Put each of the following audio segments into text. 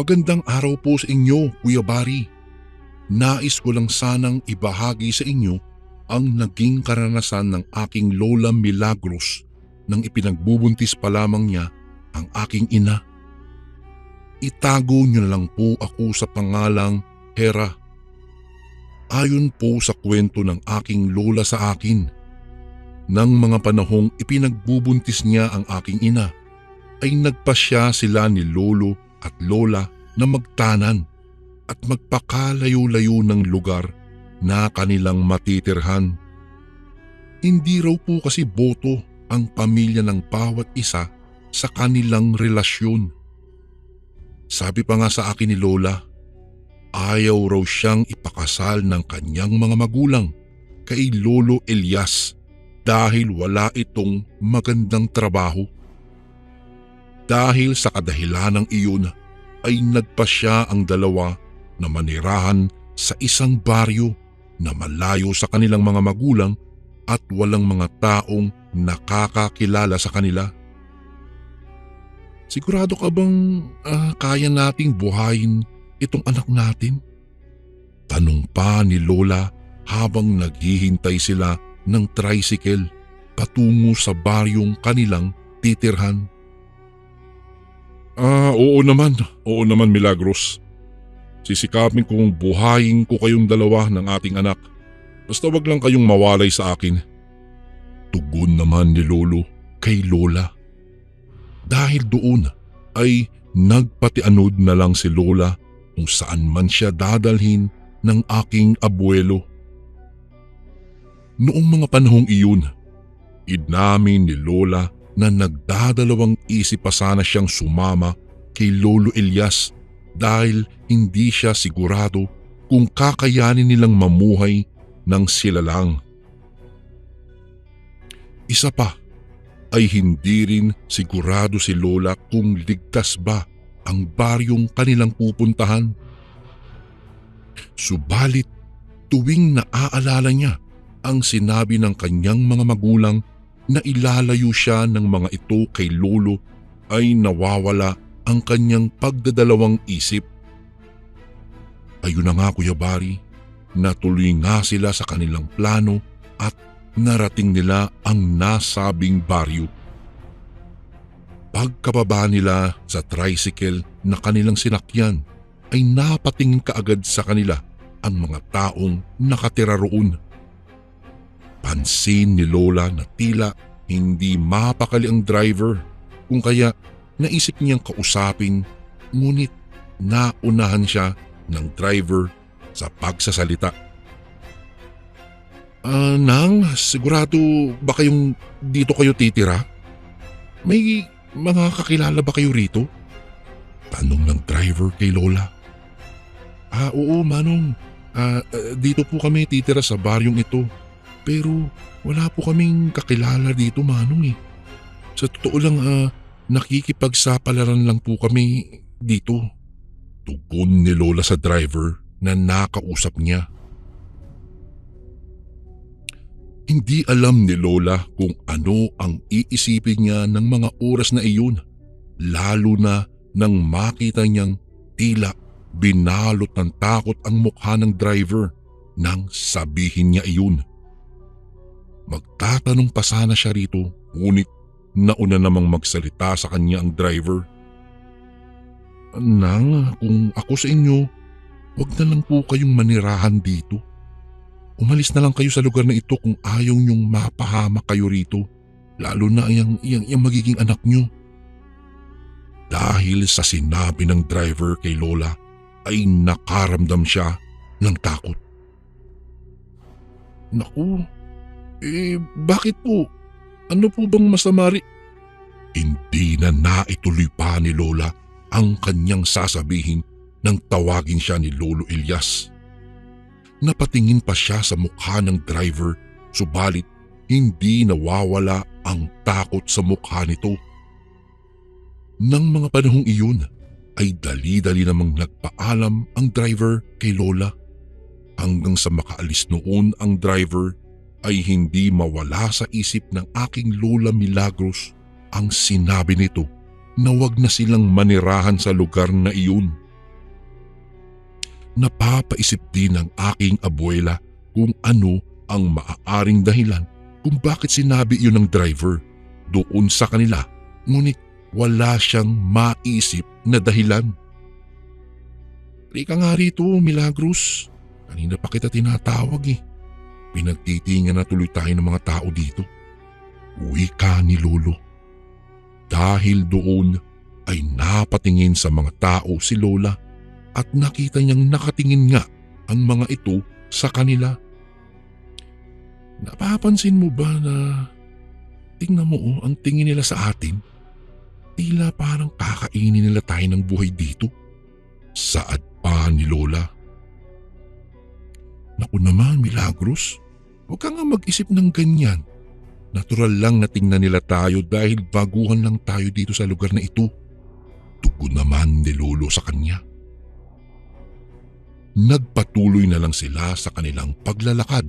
Magandang araw po sa inyo, Kuya Bari. Nais ko lang sanang ibahagi sa inyo ang naging karanasan ng aking Lola Milagros nang ipinagbubuntis pa lamang niya ang aking ina. Itago niyo na lang po ako sa pangalang Hera. Ayon po sa kwento ng aking lola sa akin, nang mga panahong ipinagbubuntis niya ang aking ina, ay nagpasya sila ni lolo at lola na magtanan at magpakalayo-layo ng lugar na kanilang matitirhan. Hindi raw po kasi boto ang pamilya ng bawat isa sa kanilang relasyon. Sabi pa nga sa akin ni Lola, ayaw raw siyang ipakasal ng kanyang mga magulang kay Lolo Elias dahil wala itong magandang trabaho. Dahil sa kadahilanang iyon ay nagpasya ang dalawa na manirahan sa isang baryo na malayo sa kanilang mga magulang at walang mga taong nakakakilala sa kanila. Sigurado ka bang ah, kaya nating buhayin itong anak natin? Tanong pa ni Lola habang naghihintay sila ng tricycle patungo sa baryong kanilang titirhan. Ah, oo naman. Oo naman, Milagros. Sisikapin kong buhayin ko kayong dalawa ng ating anak. Basta wag lang kayong mawalay sa akin. Tugon naman ni Lolo kay Lola. Dahil doon ay nagpatianod na lang si Lola kung saan man siya dadalhin ng aking abuelo. Noong mga panahong iyon, idnamin ni Lola na nagdadalawang isip pa sana siyang sumama kay Lolo Elias dahil hindi siya sigurado kung kakayanin nilang mamuhay ng sila lang. Isa pa ay hindi rin sigurado si Lola kung ligtas ba ang baryong kanilang pupuntahan. Subalit tuwing naaalala niya ang sinabi ng kanyang mga magulang na ilalayo siya ng mga ito kay Lolo ay nawawala ang kanyang pagdadalawang isip. Ayun na nga Kuya Bari, natuloy nga sila sa kanilang plano at narating nila ang nasabing baryo. Pagkababa nila sa tricycle na kanilang sinakyan ay napatingin kaagad sa kanila ang mga taong nakatira roon. Pansin ni Lola na tila hindi mapakali ang driver kung kaya naisip niyang kausapin ngunit naunahan siya ng driver sa pagsasalita. Ah, nang, sigurado ba kayong dito kayo titira? May mga kakilala ba kayo rito? Tanong ng driver kay Lola. Ah, oo Manong. Ah, ah, dito po kami titira sa baryong ito. Pero wala po kaming kakilala dito Manong eh. Sa totoo lang ah, nakikipagsapalaran lang po kami dito. Tugon ni Lola sa driver na nakausap niya. Hindi alam ni Lola kung ano ang iisipin niya ng mga oras na iyon, lalo na nang makita niyang tila binalot ng takot ang mukha ng driver nang sabihin niya iyon. Magtatanong pa sana siya rito, ngunit nauna namang magsalita sa kanya ang driver. Nang, kung ako sa inyo, wag na lang po kayong manirahan dito. Umalis na lang kayo sa lugar na ito kung ayaw niyong mapahamak kayo rito. Lalo na yung, yung, yung magiging anak niyo. Dahil sa sinabi ng driver kay Lola ay nakaramdam siya ng takot. Naku, eh bakit po? Ano po bang masama ri- Hindi na naituloy pa ni Lola ang kanyang sasabihin nang tawagin siya ni Lolo Elias. Napatingin pa siya sa mukha ng driver subalit hindi nawawala ang takot sa mukha nito. Nang mga panahong iyon ay dali-dali namang nagpaalam ang driver kay Lola. Hanggang sa makaalis noon ang driver ay hindi mawala sa isip ng aking Lola Milagros ang sinabi nito na wag na silang manirahan sa lugar na iyon. Napapaisip din ng aking abuela kung ano ang maaaring dahilan kung bakit sinabi iyon ng driver doon sa kanila ngunit wala siyang maisip na dahilan. Rika nga rito, Milagros. Kanina pa kita tinatawag eh. Pinagtitingan na tuloy tayo ng mga tao dito. Uwi ka ni Lolo. Dahil doon ay napatingin sa mga tao si Lola at nakita niyang nakatingin nga ang mga ito sa kanila. Napapansin mo ba na tingnan mo oh, ang tingin nila sa atin? Tila parang kakainin nila tayo ng buhay dito. Saad pa ni Lola. Naku naman, Milagros. Huwag ka nga mag-isip ng ganyan. Natural lang na tingnan nila tayo dahil baguhan lang tayo dito sa lugar na ito. Tugo naman ni Lolo sa kanya. Nagpatuloy na lang sila sa kanilang paglalakad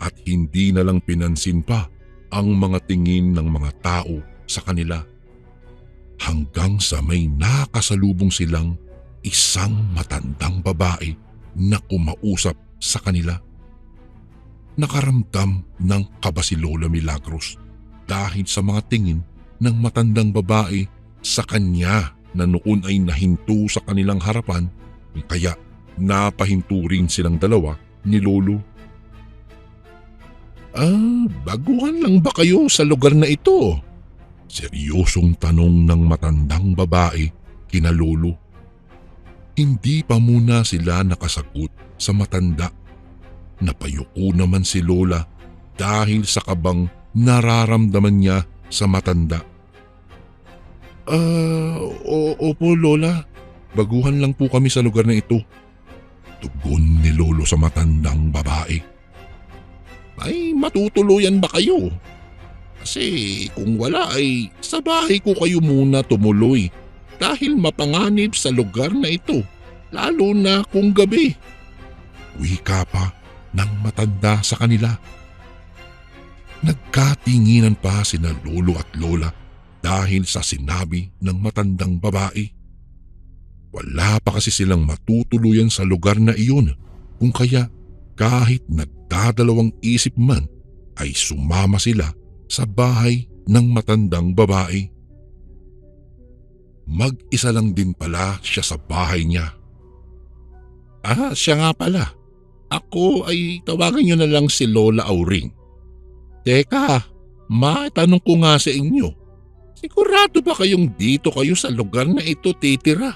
at hindi na lang pinansin pa ang mga tingin ng mga tao sa kanila. Hanggang sa may nakasalubong silang isang matandang babae na kumausap sa kanila. Nakaramdam ng kaba si Lola Milagros dahil sa mga tingin ng matandang babae sa kanya na noon ay nahinto sa kanilang harapan kaya napahinto rin silang dalawa ni Lolo. Ah, baguhan lang ba kayo sa lugar na ito? Seryosong tanong ng matandang babae kina Lolo. Hindi pa muna sila nakasagot sa matanda. Napayuko naman si Lola dahil sa kabang nararamdaman niya sa matanda. Ah, o- opo Lola. Baguhan lang po kami sa lugar na ito. Tugon ni Lolo sa matandang babae. Ay matutuluyan ba kayo? Kasi kung wala ay sa bahay ko kayo muna tumuloy dahil mapanganib sa lugar na ito lalo na kung gabi. Wika pa ng matanda sa kanila. Nagkatinginan pa sina lolo at lola dahil sa sinabi ng matandang babae. Wala pa kasi silang matutuluyan sa lugar na iyon kung kaya kahit nagdadalawang isip man ay sumama sila sa bahay ng matandang babae. Mag-isa lang din pala siya sa bahay niya. Ah, siya nga pala. Ako ay tawagan niyo na lang si Lola Auring. Teka, ma, tanong ko nga sa inyo. Sigurado ba kayong dito kayo sa lugar na ito titira?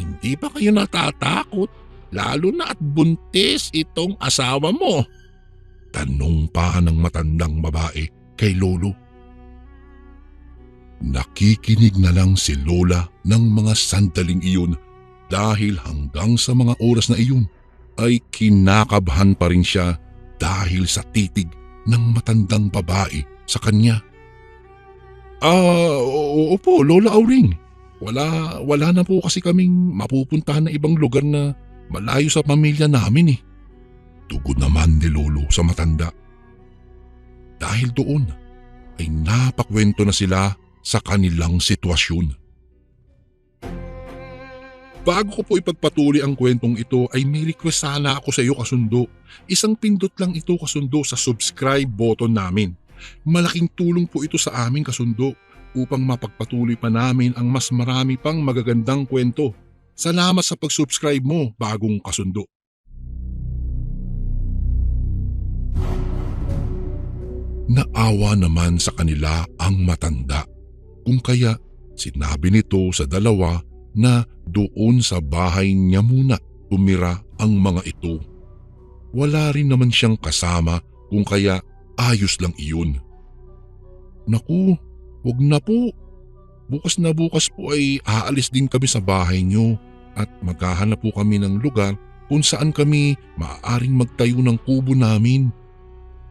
Hindi ba kayo natatakot? Lalo na at buntis itong asawa mo. Tanong pa ng matandang babae kay Lolo. Nakikinig na lang si Lola ng mga sandaling iyon dahil hanggang sa mga oras na iyon ay kinakabhan pa rin siya dahil sa titig ng matandang babae sa kanya. Ah, oo po, Lola Auring. Wala, wala na po kasi kaming mapupuntahan na ibang lugar na malayo sa pamilya namin eh. Tugod naman ni Lolo sa matanda. Dahil doon ay napakwento na sila sa kanilang sitwasyon. Bago ko po ipagpatuloy ang kwentong ito ay may request sana ako sa iyo kasundo. Isang pindot lang ito kasundo sa subscribe button namin. Malaking tulong po ito sa amin kasundo upang mapagpatuloy pa namin ang mas marami pang magagandang kwento. Salamat sa pag-subscribe mo bagong kasundo. Naawa naman sa kanila ang matanda. Kung kaya sinabi nito sa dalawa na doon sa bahay niya muna tumira ang mga ito. Wala rin naman siyang kasama kung kaya ayos lang iyon. Naku, wag na po. Bukas na bukas po ay aalis din kami sa bahay niyo at maghahanap po kami ng lugar kung saan kami maaaring magtayo ng kubo namin.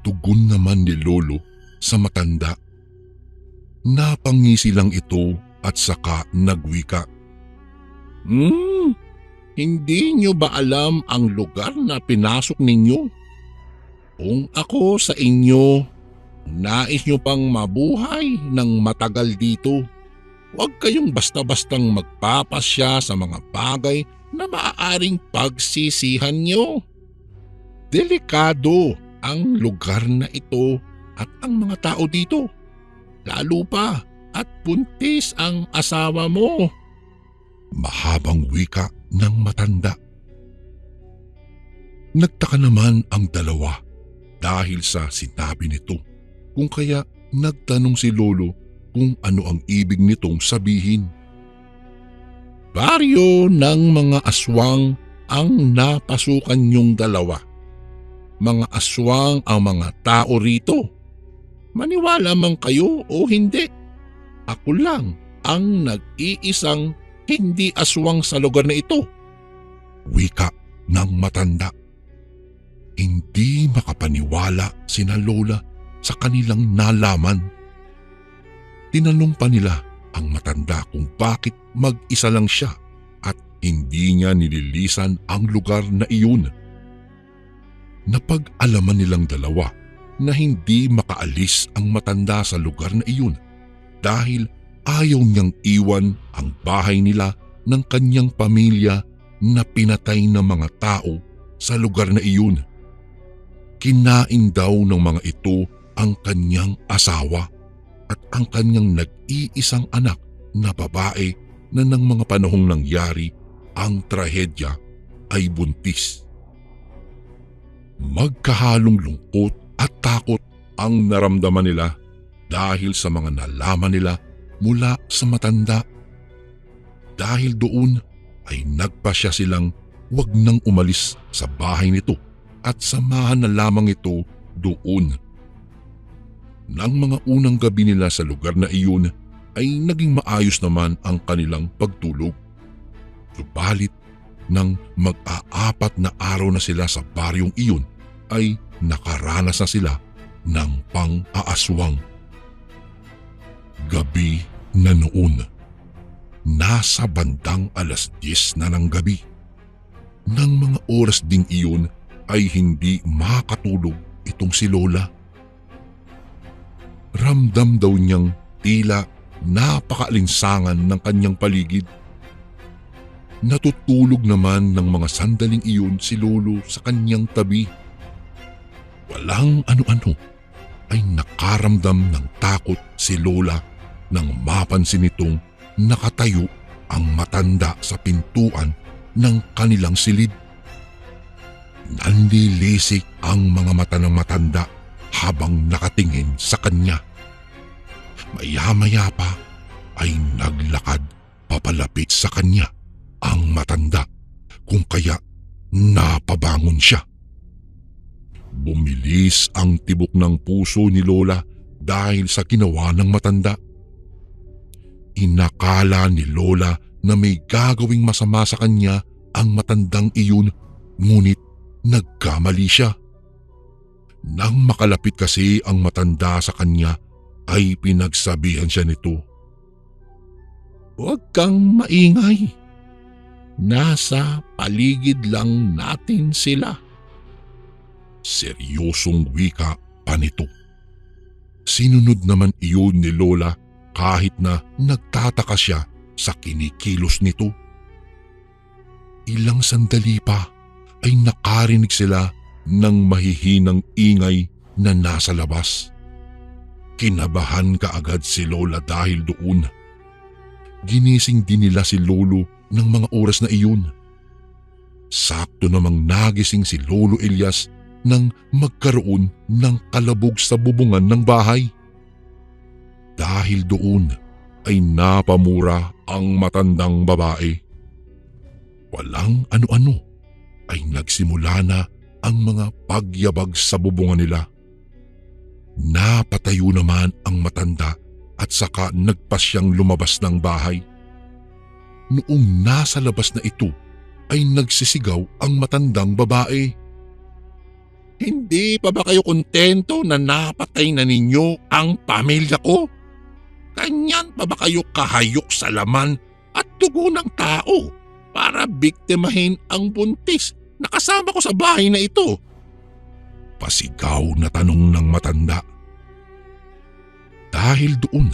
Tugon naman ni Lolo sa matanda. Napangisi lang ito at saka nagwika. Hmm, hindi nyo ba alam ang lugar na pinasok ninyo? Kung ako sa inyo, nais nyo pang mabuhay ng matagal dito, huwag kayong basta-bastang magpapasya sa mga bagay na maaaring pagsisihan nyo. Delikado ang lugar na ito at ang mga tao dito. Lalo pa at buntis ang asawa mo. Mahabang wika ng matanda. Nagtaka naman ang dalawa dahil sa sinabi nito kung kaya nagtanong si Lolo kung ano ang ibig nitong sabihin. Baryo ng mga aswang ang napasukan niyong dalawa. Mga aswang ang mga tao rito. Maniwala man kayo o hindi. Ako lang ang nag-iisang hindi aswang sa lugar na ito. Wika ng matanda. Hindi makapaniwala sina Lola sa kanilang nalaman. Tinanong pa nila ang matanda kung bakit mag-isa lang siya at hindi niya nililisan ang lugar na iyon. Napag-alaman nilang dalawa na hindi makaalis ang matanda sa lugar na iyon dahil ayaw niyang iwan ang bahay nila ng kanyang pamilya na pinatay ng mga tao sa lugar na iyon. Kinain daw ng mga ito ang kanyang asawa at ang kanyang nag-iisang anak na babae na ng mga panahong nangyari ang trahedya ay buntis. Magkahalong lungkot at takot ang naramdaman nila dahil sa mga nalaman nila mula sa matanda. Dahil doon ay nagpasya silang wag nang umalis sa bahay nito at samahan na lamang ito doon. Nang mga unang gabi nila sa lugar na iyon ay naging maayos naman ang kanilang pagtulog. Subalit nang mag-aapat na araw na sila sa baryong iyon ay nakaranas na sila ng pang-aaswang. Gabi na noon. Nasa bandang alas 10 na ng gabi. Nang mga oras ding iyon ay hindi makatulog itong si Lola. Ramdam daw niyang tila napakaalinsangan ng kanyang paligid. Natutulog naman ng mga sandaling iyon si Lolo sa kanyang tabi. Walang ano-ano ay nakaramdam ng takot si Lola nang mapansin nitong nakatayo ang matanda sa pintuan ng kanilang silid. Nanlilisik ang mga mata ng matanda habang nakatingin sa kanya. Maya-maya pa ay naglakad papalapit sa kanya ang matanda kung kaya napabangon siya. Bumilis ang tibok ng puso ni Lola dahil sa ginawa ng matanda. Inakala ni Lola na may gagawing masama sa kanya ang matandang iyon ngunit nagkamali siya. Nang makalapit kasi ang matanda sa kanya ay pinagsabihan siya nito. Huwag kang maingay. Nasa paligid lang natin sila. Seryosong wika pa nito. Sinunod naman iyon ni Lola kahit na nagtataka siya sa kinikilos nito. Ilang sandali pa ay nakarinig sila ng mahihinang ingay na nasa labas. Kinabahan kaagad si Lola dahil doon. Ginising din nila si Lolo ng mga oras na iyon. Sakto namang nagising si Lolo Elias nang magkaroon ng kalabog sa bubungan ng bahay. Dahil doon ay napamura ang matandang babae. Walang ano-ano ay nagsimula na ang mga pagyabag sa bubungan nila. Napatayo naman ang matanda at saka nagpasyang lumabas ng bahay. Noong nasa labas na ito ay nagsisigaw ang matandang babae. Hindi pa ba kayo kontento na napatay na ninyo ang pamilya ko? Kanyan pa ba kayo kahayok sa laman at dugo ng tao para biktimahin ang buntis na kasama ko sa bahay na ito? Pasigaw na tanong ng matanda. Dahil doon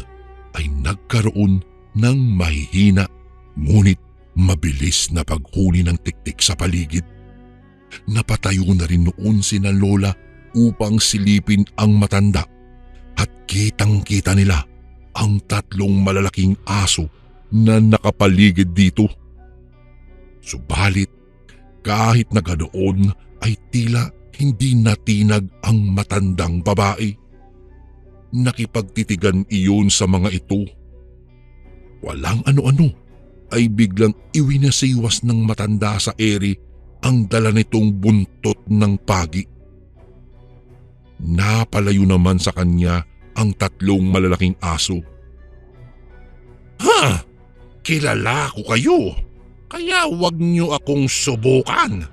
ay nagkaroon ng mahihina ngunit mabilis na paghuni ng tiktik sa paligid. Napatayo na rin noon sina Lola upang silipin ang matanda at kitang kita nila ang tatlong malalaking aso na nakapaligid dito. Subalit kahit na ganoon ay tila hindi natinag ang matandang babae. Nakipagtitigan iyon sa mga ito. Walang ano-ano ay biglang iwinasiwas ng matanda sa eri ang dala nitong buntot ng pagi. Napalayo naman sa kanya ang tatlong malalaking aso. Ha! Kilala ko kayo. Kaya wag niyo akong subukan.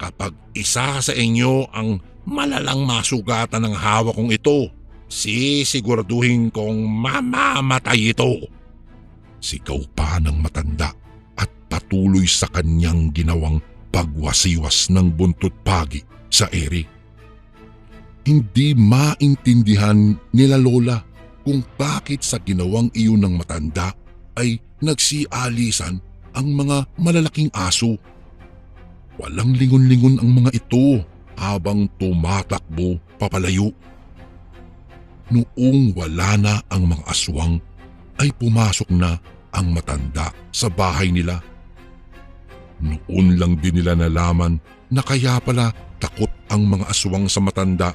Kapag isa sa inyo ang malalang masugatan ng hawak kong ito, sisiguraduhin kong mamamatay ito. Sigaw pa ng matanda at patuloy sa kanyang ginawang pagwasiwas ng buntot pagi sa ere. Hindi maintindihan nila Lola kung bakit sa ginawang iyon ng matanda ay nagsialisan ang mga malalaking aso. Walang lingon-lingon ang mga ito habang tumatakbo papalayo. Noong wala na ang mga aswang ay pumasok na ang matanda sa bahay nila. Noon lang din nila nalaman na kaya pala takot ang mga aswang sa matanda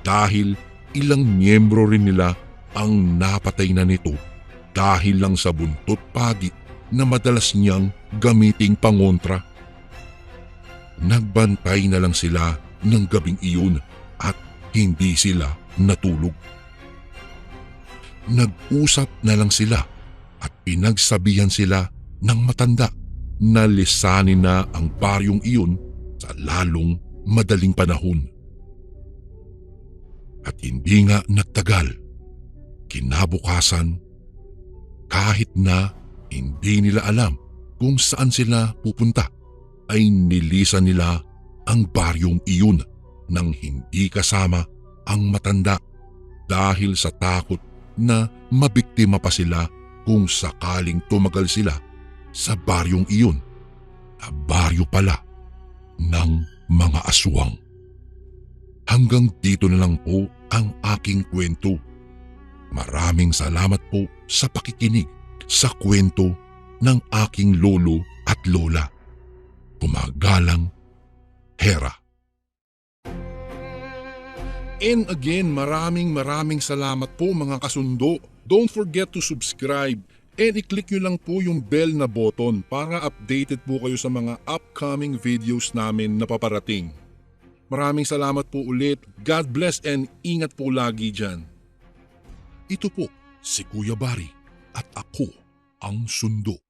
dahil ilang miyembro rin nila ang napatay na nito dahil lang sa buntot pagi na madalas niyang gamiting pangontra. Nagbantay na lang sila ng gabing iyon at hindi sila natulog. Nag-usap na lang sila at pinagsabihan sila ng matanda na lisanin na ang baryong iyon sa lalong madaling panahon. At hindi nga nagtagal, kinabukasan, kahit na hindi nila alam kung saan sila pupunta, ay nilisan nila ang baryong iyon nang hindi kasama ang matanda dahil sa takot na mabiktima pa sila kung sakaling tumagal sila sa baryong iyon baryo pala ng mga aswang. Hanggang dito na lang po ang aking kwento. Maraming salamat po sa pakikinig sa kwento ng aking lolo at lola. Gumagalang Hera. And again, maraming maraming salamat po mga kasundo. Don't forget to subscribe and i-click nyo lang po yung bell na button para updated po kayo sa mga upcoming videos namin na paparating. Maraming salamat po ulit. God bless and ingat po lagi dyan. Ito po si Kuya Bari at ako ang sundo.